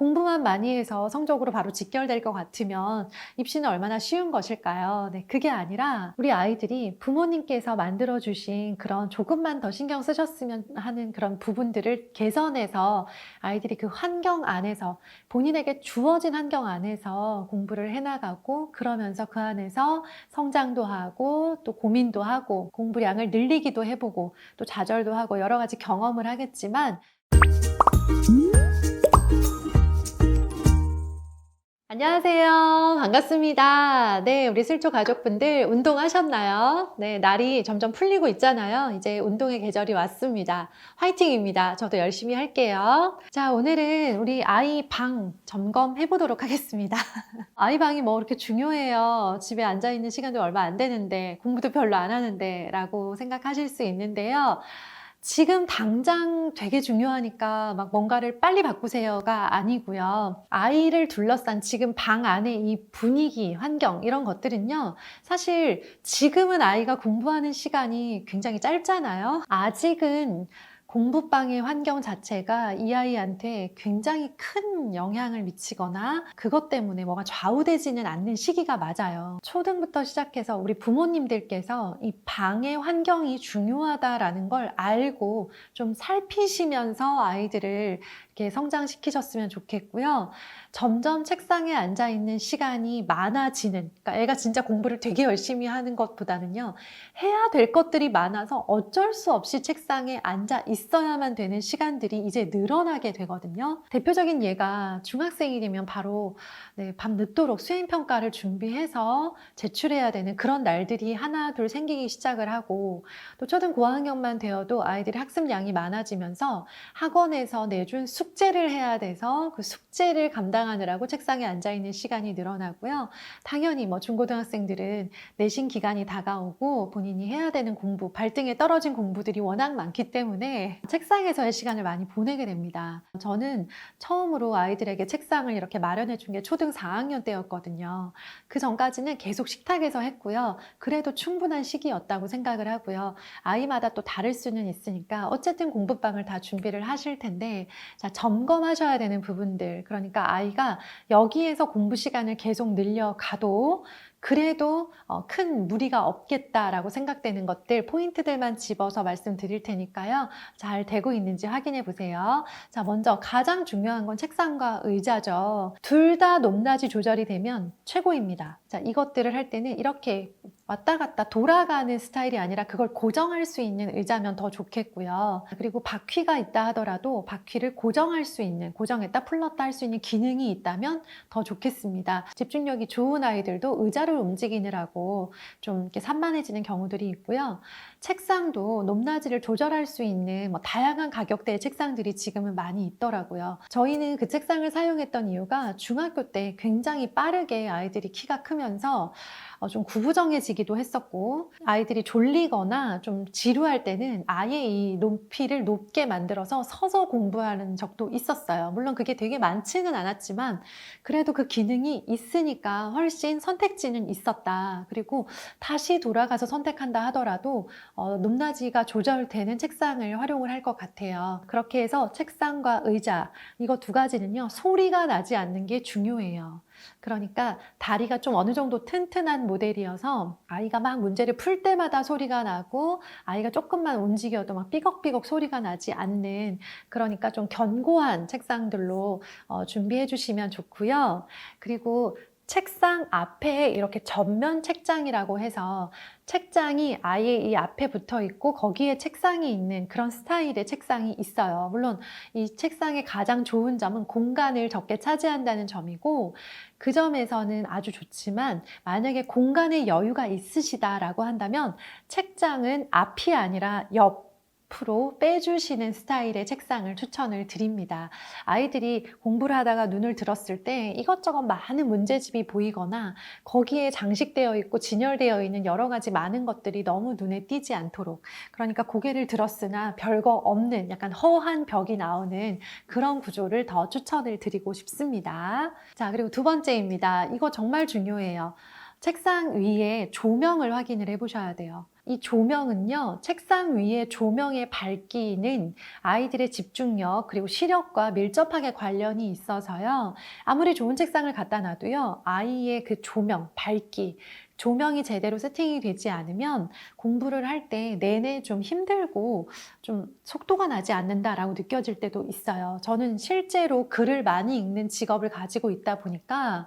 공부만 많이 해서 성적으로 바로 직결될 것 같으면 입시는 얼마나 쉬운 것일까요? 네, 그게 아니라 우리 아이들이 부모님께서 만들어주신 그런 조금만 더 신경 쓰셨으면 하는 그런 부분들을 개선해서 아이들이 그 환경 안에서 본인에게 주어진 환경 안에서 공부를 해나가고 그러면서 그 안에서 성장도 하고 또 고민도 하고 공부량을 늘리기도 해보고 또 좌절도 하고 여러 가지 경험을 하겠지만 안녕하세요. 반갑습니다. 네, 우리 슬초 가족분들 운동하셨나요? 네, 날이 점점 풀리고 있잖아요. 이제 운동의 계절이 왔습니다. 화이팅입니다. 저도 열심히 할게요. 자, 오늘은 우리 아이 방 점검해 보도록 하겠습니다. 아이 방이 뭐 그렇게 중요해요. 집에 앉아 있는 시간도 얼마 안 되는데 공부도 별로 안 하는데 라고 생각하실 수 있는데요. 지금 당장 되게 중요하니까 막 뭔가를 빨리 바꾸세요가 아니고요. 아이를 둘러싼 지금 방 안에 이 분위기, 환경 이런 것들은요. 사실 지금은 아이가 공부하는 시간이 굉장히 짧잖아요. 아직은 공부방의 환경 자체가 이 아이한테 굉장히 큰 영향을 미치거나 그것 때문에 뭐가 좌우되지는 않는 시기가 맞아요. 초등부터 시작해서 우리 부모님들께서 이 방의 환경이 중요하다라는 걸 알고 좀 살피시면서 아이들을 이렇게 성장시키셨으면 좋겠고요. 점점 책상에 앉아 있는 시간이 많아지는, 그러니까 애가 진짜 공부를 되게 열심히 하는 것보다는요, 해야 될 것들이 많아서 어쩔 수 없이 책상에 앉아 있 어야만 되는 시간들이 이제 늘어나게 되거든요. 대표적인 예가 중학생이 되면 바로 네, 밤 늦도록 수행평가를 준비해서 제출해야 되는 그런 날들이 하나, 둘 생기기 시작을 하고 또 초등 고학년만 되어도 아이들이 학습량이 많아지면서 학원에서 내준 숙제를 해야 돼서 그 숙제를 감당하느라고 책상에 앉아 있는 시간이 늘어나고요. 당연히 뭐 중고등학생들은 내신 기간이 다가오고 본인이 해야 되는 공부, 발등에 떨어진 공부들이 워낙 많기 때문에 책상에서의 시간을 많이 보내게 됩니다. 저는 처음으로 아이들에게 책상을 이렇게 마련해 준 게 초등 4학년 때였거든요. 그 전까지는 계속 식탁에서 했고요. 그래도 충분한 시기였다고 생각을 하고요. 아이마다 또 다를 수는 있으니까 어쨌든 공부방을 다 준비를 하실 텐데 자, 점검하셔야 되는 부분들 그러니까 아이가 여기에서 공부 시간을 계속 늘려가도 그래도 어, 큰 무리가 없겠다라고 생각되는 것들 포인트들만 집어서 말씀드릴 테니까요. 잘 되고 있는지 확인해 보세요. 자, 먼저 가장 중요한 건 책상과 의자죠. 둘 다 높낮이 조절이 되면 최고입니다. 자, 이것들을 할 때는 이렇게 왔다 갔다 돌아가는 스타일이 아니라 그걸 고정할 수 있는 의자면 더 좋겠고요. 그리고 바퀴가 있다 하더라도 바퀴를 고정할 수 있는, 고정했다 풀렀다 할 수 있는 기능이 있다면 더 좋겠습니다. 집중력이 좋은 아이들도 의자를 움직이느라고 좀 이렇게 산만해지는 경우들이 있고요. 책상도 높낮이를 조절할 수 있는 뭐 다양한 가격대의 책상들이 지금은 많이 있더라고요. 저희는 그 책상을 사용했던 이유가 중학교 때 굉장히 빠르게 아이들이 키가 크면서 어, 좀 구부정해지기 도 했었고 아이들이 졸리거나 좀 지루할 때는 아예 이 높이를 높게 만들어서 서서 공부하는 적도 있었어요. 물론 그게 되게 많지는 않았지만 그래도 그 기능이 있으니까 훨씬 선택지는 있었다. 그리고 다시 돌아가서 선택한다 하더라도 어, 높낮이가 조절되는 책상을 활용을 할 것 같아요. 그렇게 해서 책상과 의자 이거 두 가지는요 소리가 나지 않는 게 중요해요. 그러니까 다리가 좀 어느 정도 튼튼한 모델이어서 아이가 막 문제를 풀 때마다 소리가 나고 아이가 조금만 움직여도 막 삐걱삐걱 소리가 나지 않는 그러니까 좀 견고한 책상들로 어, 준비해 주시면 좋고요. 그리고 책상 앞에 이렇게 전면 책장이라고 해서 책장이 아예 이 앞에 붙어 있고 거기에 책상이 있는 그런 스타일의 책상이 있어요. 물론 이 책상의 가장 좋은 점은 공간을 적게 차지한다는 점이고 그 점에서는 아주 좋지만 만약에 공간에 여유가 있으시다라고 한다면 책장은 앞이 아니라 옆 앞으로 빼주시는 스타일의 책상을 추천을 드립니다. 아이들이 공부를 하다가 눈을 들었을 때 이것저것 많은 문제집이 보이거나 거기에 장식되어 있고 진열되어 있는 여러 가지 많은 것들이 너무 눈에 띄지 않도록 그러니까 고개를 들었으나 별거 없는 약간 허한 벽이 나오는 그런 구조를 더 추천을 드리고 싶습니다. 자, 그리고 두 번째입니다. 이거 정말 중요해요. 책상 위에 조명을 확인을 해 보셔야 돼요. 이 조명은요, 책상 위에 조명의 밝기는 아이들의 집중력 그리고 시력과 밀접하게 관련이 있어서요. 아무리 좋은 책상을 갖다 놔도요, 아이의 그 조명, 밝기, 조명이 제대로 세팅이 되지 않으면 공부를 할 때 내내 좀 힘들고 좀 속도가 나지 않는다라고 느껴질 때도 있어요. 저는 실제로 글을 많이 읽는 직업을 가지고 있다 보니까 어,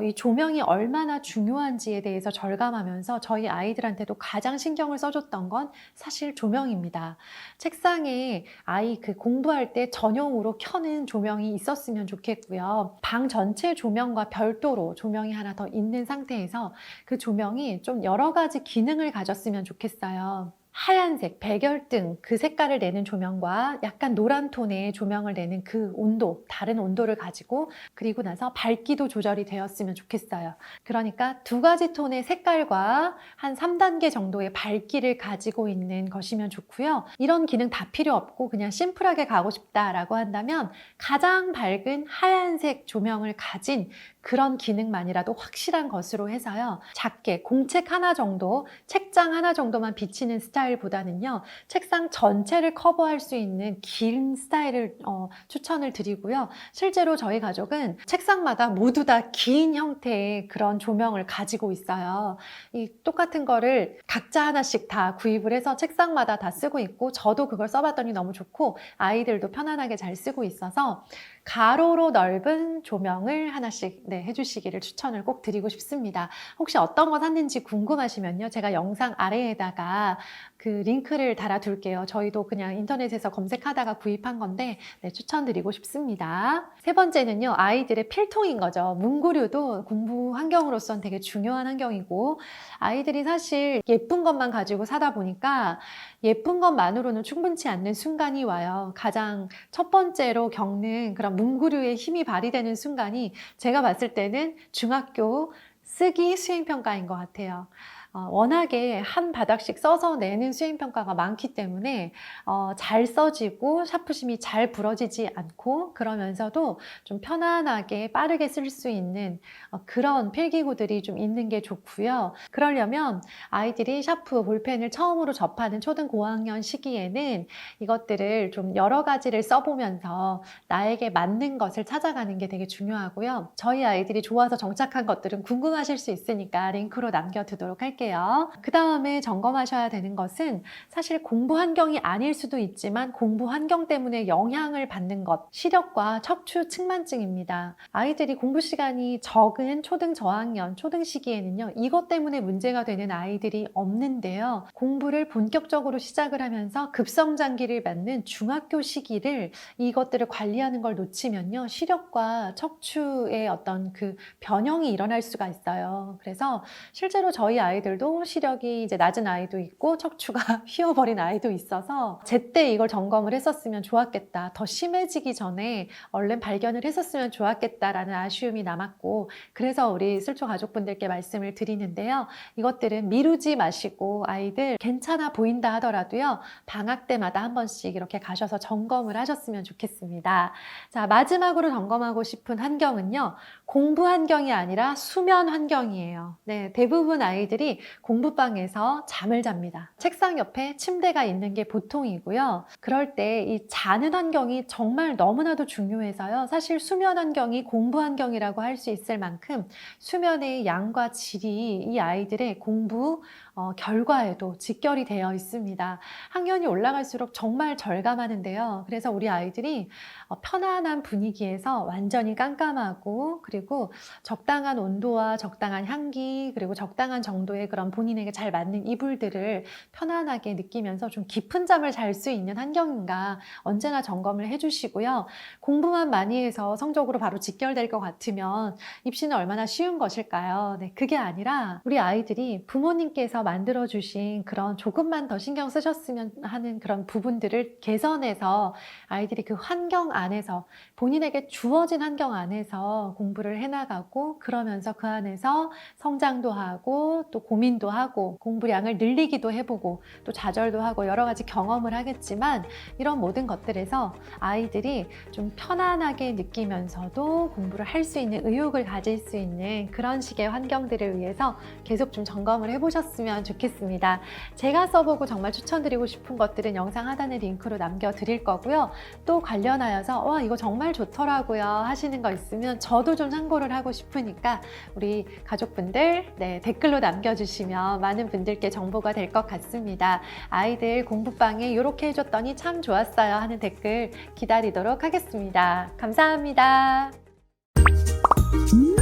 이 조명이 얼마나 중요한지에 대해서 절감하면서 저희 아이들한테도 가장 신경을 써줬던 건 사실 조명입니다. 책상에 아이 그 공부할 때 전용으로 켜는 조명이 있었으면 좋겠고요. 방 전체 조명과 별도로 조명이 하나 더 있는 상태에서 그 조명이 좀 여러 가지 기능을 가졌으면 좋겠어요. 하얀색, 백열등 그 색깔을 내는 조명과 약간 노란 톤의 조명을 내는 그 온도, 다른 온도를 가지고 그리고 나서 밝기도 조절이 되었으면 좋겠어요. 그러니까 두 가지 톤의 색깔과 한 3단계 정도의 밝기를 가지고 있는 것이면 좋고요. 이런 기능 다 필요 없고 그냥 심플하게 가고 싶다라고 한다면 가장 밝은 하얀색 조명을 가진 그런 기능만이라도 확실한 것으로 해서요. 작게 공책 하나 정도, 책장 하나 정도만 비치는 스타일 보다는요. 책상 전체를 커버할 수 있는 긴 스타일을 어, 추천을 드리고요. 실제로 저희 가족은 책상마다 모두 다 긴 형태의 그런 조명을 가지고 있어요. 이 똑같은 거를 각자 하나씩 다 구입을 해서 책상마다 다 쓰고 있고 저도 그걸 써봤더니 너무 좋고 아이들도 편안하게 잘 쓰고 있어서 가로로 넓은 조명을 하나씩 네, 해주시기를 추천을 꼭 드리고 싶습니다. 혹시 어떤 거 샀는지 궁금하시면요. 제가 영상 아래에다가 그 링크를 달아둘게요. 저희도 그냥 인터넷에서 검색하다가 구입한 건데 네, 추천드리고 싶습니다. 세 번째는요. 아이들의 필통인 거죠. 문구류도 공부 환경으로선 되게 중요한 환경이고 아이들이 사실 예쁜 것만 가지고 사다 보니까 예쁜 것만으로는 충분치 않는 순간이 와요. 가장 첫 번째로 겪는 그런 문구류의 힘이 발휘되는 순간이 제가 봤을 때는 중학교 쓰기 수행평가인 것 같아요. 어, 워낙에 한 바닥씩 써서 내는 수행평가가 많기 때문에 어, 잘 써지고 샤프심이 잘 부러지지 않고 그러면서도 좀 편안하게 빠르게 쓸 수 있는 어, 그런 필기구들이 좀 있는 게 좋고요. 그러려면 아이들이 샤프 볼펜을 처음으로 접하는 초등 고학년 시기에는 이것들을 좀 여러 가지를 써보면서 나에게 맞는 것을 찾아가는 게 되게 중요하고요. 저희 아이들이 좋아서 정착한 것들은 궁금하실 수 있으니까 링크로 남겨두도록 할게요. 그 다음에 점검하셔야 되는 것은 사실 공부 환경이 아닐 수도 있지만 공부 환경 때문에 영향을 받는 것, 시력과 척추 측만증입니다. 아이들이 공부 시간이 적은 초등 저학년, 초등 시기에는요, 이것 때문에 문제가 되는 아이들이 없는데요. 공부를 본격적으로 시작을 하면서 급성장기를 맞는 중학교 시기를 이것들을 관리하는 걸 놓치면요, 시력과 척추의 어떤 그 변형이 일어날 수가 있어요. 그래서 실제로 저희 아이들 도 시력이 이제 낮은 아이도 있고 척추가 휘어버린 아이도 있어서 제때 이걸 점검을 했었으면 좋았겠다. 더 심해지기 전에 얼른 발견을 했었으면 좋았겠다라는 아쉬움이 남았고 그래서 우리 슬초 가족분들께 말씀을 드리는데요. 이것들은 미루지 마시고 아이들 괜찮아 보인다 하더라도요. 방학 때마다 한 번씩 이렇게 가셔서 점검을 하셨으면 좋겠습니다. 자, 마지막으로 점검하고 싶은 환경은요. 공부 환경이 아니라 수면 환경이에요. 네, 대부분 아이들이 공부방에서 잠을 잡니다. 책상 옆에 침대가 있는 게 보통이고요. 그럴 때 이 자는 환경이 정말 너무나도 중요해서요. 사실 수면 환경이 공부 환경이라고 할 수 있을 만큼 수면의 양과 질이 이 아이들의 공부 어, 결과에도 직결이 되어 있습니다. 학년이 올라갈수록 정말 절감하는데요. 그래서 우리 아이들이 어, 편안한 분위기에서 완전히 깜깜하고 그리고 적당한 온도와 적당한 향기 그리고 적당한 정도의 그런 본인에게 잘 맞는 이불들을 편안하게 느끼면서 좀 깊은 잠을 잘 수 있는 환경인가 언제나 점검을 해주시고요. 공부만 많이 해서 성적으로 바로 직결될 것 같으면 입시는 얼마나 쉬운 것일까요? 네, 그게 아니라 우리 아이들이 부모님께서 만들어 주신 그런 조금만 더 신경 쓰셨으면 하는 그런 부분들을 개선해서 아이들이 그 환경 안에서 본인에게 주어진 환경 안에서 공부를 해 나가고 그러면서 그 안에서 성장도 하고 또 고민 고민도 하고 공부량을 늘리기도 해보고 또 좌절도 하고 여러 가지 경험을 하겠지만 이런 모든 것들에서 아이들이 좀 편안하게 느끼면서도 공부를 할 수 있는 의욕을 가질 수 있는 그런 식의 환경들을 위해서 계속 좀 점검을 해보셨으면 좋겠습니다. 제가 써보고 정말 추천드리고 싶은 것들은 영상 하단에 링크로 남겨드릴 거고요. 또 관련하여서 와 이거 정말 좋더라고요 하시는 거 있으면 저도 좀 참고를 하고 싶으니까 우리 가족분들 네, 댓글로 남겨주시면 많은 분들께 정보가 될 것 같습니다. 아이들 공부방에 이렇게 해줬더니 참 좋았어요 하는 댓글 기다리도록 하겠습니다. 감사합니다. 음.